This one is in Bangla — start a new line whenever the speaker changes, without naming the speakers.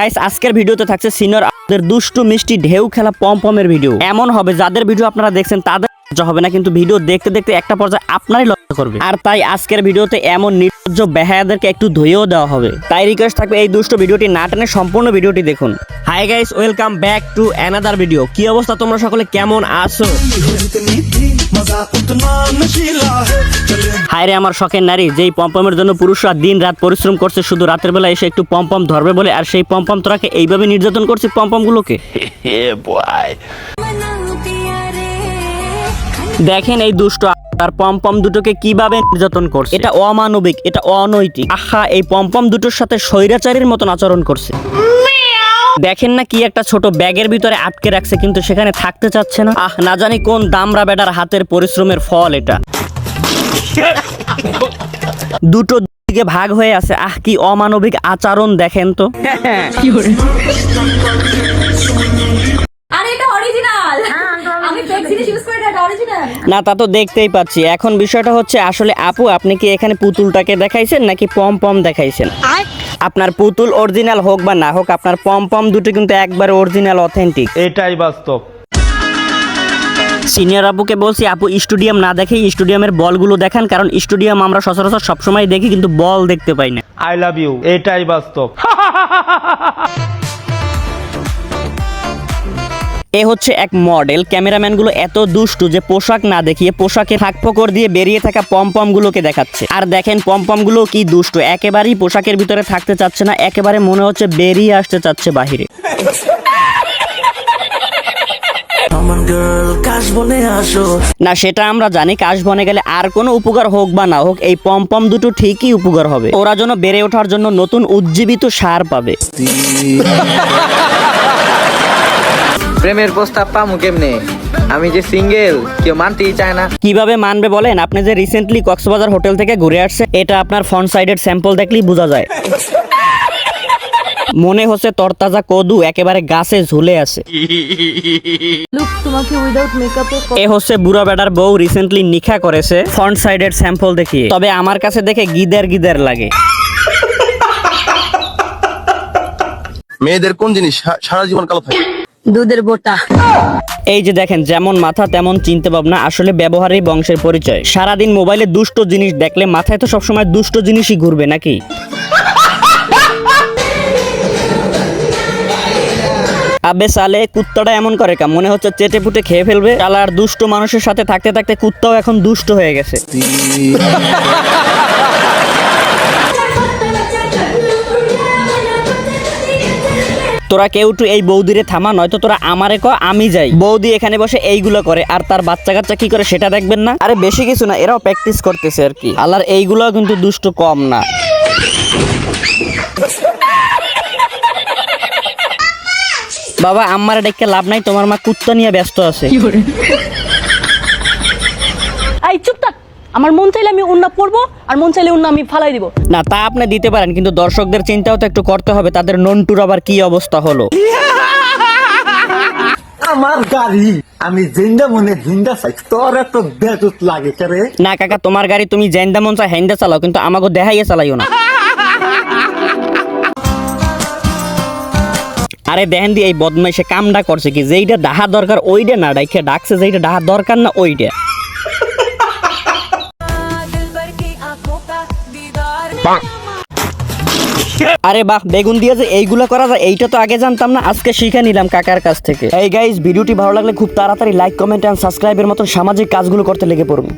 গাইস আজকের ভিডিওতে থাকছে সিনিয়র দুষ্টু মিষ্টি ঢেউ খেলা পম পমের ভিডিও এমন হবে যাদের ভিডিও আপনারা দেখছেন, তাদের হবে না, কিন্তু ভিডিও দেখতে দেখতে একটা পর্যায়ে আপনারই লজ্জা করবে। আর তাই আজকের ভিডিওতে এমন নির্লজ্জ বেহায়াদেরকে একটু ধুয়েও দেওয়া হবে। তাই রিকোয়েস্ট থাকবে এই দুষ্ট ভিডিওটি না টেনে সম্পূর্ণ ভিডিওটি দেখুন। Hi guys welcome back to another video কি অবস্থা তোমরা সকলে? কেমন আছো? হায়রে আমার শখের নারী, যেই পম্পমের জন্য পুরুষরা দিন রাত পরিশ্রম করছে, শুধু রাতের বেলা এসে একটু পম্পম ধরবে বলে, আর সেই পম্পম তোরাকে এইভাবে নির্যাতন করছে পম্পমগুলোকে? গুলোকে দেখেন এই দুষ্ট তার পম্পম দুটোকে কীভাবে নির্যাতন করছে। এটা অমানবিক এটা অনৈতিক। আহা এই পম্পম দুটোর সাথে স্বৈরাচারীর মতন আচরণ করছে। দেখেন না কি একটা ছোট ব্যাগের ভিতরে আটকে রাখছে কিন্তু সেখানে থাকতে চাচ্ছে না। আহ না জানি কোন দামরা বেটার হাতের পরিশ্রমের ফল এটা। দুটো দিকে ভাগ হয়ে আছে। আহ কি অমানবিক আচরণ দেখেন তো।
অরিজিনাল আমি ফেক জিনিস ইউজ করি না অরিজিনাল
না তা তো দেখতেই পাচ্ছি। এখন বিষয়টা হচ্ছে আসলে আপু আপনি কি এখানে পুতুলটাকে দেখাইছেন নাকি পম পম দেখাইছেন? আপনার পুতুল অরিজিনাল হোক বা না হোক আপনার পম পম দুটো কিন্তু একবারে অরিজিনাল অথেন্টিক
এটাই বাস্তব।
সিনিয়র আপুকে বলছি আপু স্টুডিয়াম না দেখেই স্টেডিয়ামের বলগুলো দেখান কারণ স্টুডিয়াম আমরা সচরাচর সবসময় দেখি কিন্তু বল দেখতে পাই না।
আই লাভ ইউ এটাই বাস্তব।
এ হচ্ছে এক মডেল। ক্যামেরাম্যানগুলো এত দুষ্টু যে পোশাক না দেখিয়ে পোশাকে ফাঁকফোকর দিয়ে বেরিয়ে থাকা পমপমগুলোকে দেখাচ্ছে। আর দেখেন পমপমগুলো কি দুষ্টু। একেবারেই পোশাকের ভিতরে থাকতে চাচ্ছে না একেবারে মনে হচ্ছে বেরিয়ে আসতে চাচ্ছে বাহিরে। না সেটা আমরা জানি কাশবনে গেলে আর কোনো উপকার হোক বা না হোক এই পম্পম দুটো ঠিকই উপকার হবে। ওরা যেন বেড়ে ওঠার জন্য নতুন উজ্জীবিত সার পাবে।
প্রেমের প্রস্তাব পামু কেমনে? আমি যে সিঙ্গেল কেউ মানতেই চায় না।
কীভাবে মানবে বলেন? আপনি যে রিসেন্টলি কক্সবাজার হোটেল থেকে ঘুরে আসছে এটা আপনার ফ্রন্ট সাইডের স্যাম্পল দেখলেই বোঝা যায়। মনে হচ্ছে তরতাজা কদু একেবারে গাছে ঝুলে আছে।
লুক তোমাকে উইদাউট মেকআপে
এ হচ্ছে বুড়া বেটার বউ রিসেন্টলি নিখা করেছে ফ্রন্ট সাইডের স্যাম্পল দেখিয়ে। তবে আমার কাছে দেখে গিদার গিদার লাগে।
মেয়েদের কোন জিনিস সারা জীবন কালো থাকে?
দুধের বোটা।
এই যে দেখেন, যেমন মাথা, তেমন চিনতে ভাবনা আসলে ব্যবহারেই বংশের পরিচয়। সারাদিন মোবাইলে দুষ্ট জিনিস দেখলে মাথায় তো সবসময় দুষ্ট জিনিসই ঘুরবে নাকি? আবে সালে, কুত্তাটা এমন করে কা মনে হচ্ছে চেটে পুটে খেয়ে ফেলবে। আর দুষ্ট মানুষের সাথে থাকতে থাকতে কুত্তাও এখন দুষ্ট হয়ে গেছে। তোরা কেউ একটু এই বৌদিরে থামা নয়তো তোরা আমারে ক আমি যাই। বৌদি এখানে বসে এইগুলো করে আর তার বাচ্চা কাচ্চা কি করে সেটা দেখবেন না? আরে বেশি কিছু না এরাও প্র্যাকটিস করতেছে আর কি। আল্লাহর এইগুলো কিন্তু দুষ্ট কম না। বাবা আমার ডেকে লাভ নাই তোমার মা কুত্তা নিয়ে ব্যস্ত আছে।
এই চুপ থাক। আমার মন চাইলে আমি উন্না পড়ব আর মন চাইলে উন্না আমি ফালাই দিব।
না তা আপনি দিতে পারেন কিন্তু দর্শকদের চিন্তাও তো একটু করতে হবে তাদের নন্টুর আবার কি অবস্থা হলো?
আমার গাড়ি আমি জিন্দা মনে জিন্দা চাই তোর এত বেজুত লাগে রে
না কাকা তোমার গাড়ি তুমি জেন্দা মন চাই হ্যান্ডা চালাও কিন্তু আমাকে দেখাইয়ে চালাইও না। আরে দেখেন দি এই বদমাইশে কামটা করছে কি যেইটা ডাহা দরকার ওইটা না ডাইখে ডাকছে যেইটা ডাহা দরকার না ওইটা। আরে বাহ বেগুন দিয়ে যে এইগুলো করা যায় এইটা তো আগে জানতাম না আজকে শিখে নিলাম কাকার কাছ থেকে। এই গাইজ ভিডিওটি ভালো লাগলে খুব তাড়াতাড়ি লাইক কমেন্ট অ্যান্ড সাবস্ক্রাইবের মতো সামাজিক কাজগুলো করতে লেগে পড়ুন।